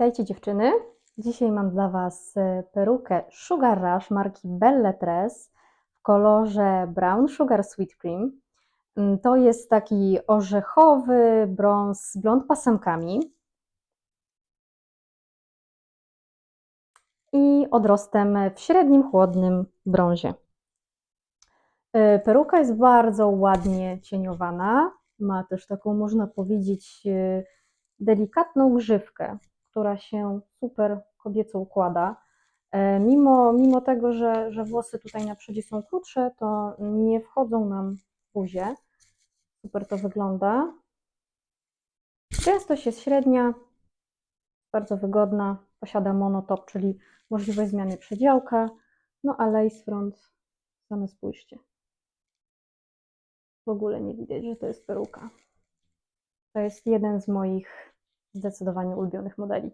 Witajcie dziewczyny. Dzisiaj mam dla Was e, perukę Sugar Rush marki Belletress w kolorze Brown Sugar Sweet Cream. Mm, To jest taki orzechowy brąz, blond pasemkami i odrostem w średnim, chłodnym brązie. E, Peruka jest bardzo ładnie cieniowana. Ma też taką, można powiedzieć, e, delikatną grzywkę, która się super kobieco układa. E, Mimo, mimo tego, że, że włosy tutaj na przodzie są krótsze, to nie wchodzą nam w buzię. Super to wygląda. Gęstość jest średnia, bardzo wygodna. Posiada monotop, czyli możliwość zmiany przedziałka. No a lace front, same spójrzcie. W ogóle nie widać, że to jest peruka. To jest jeden z moich zdecydowanie ulubionych modeli.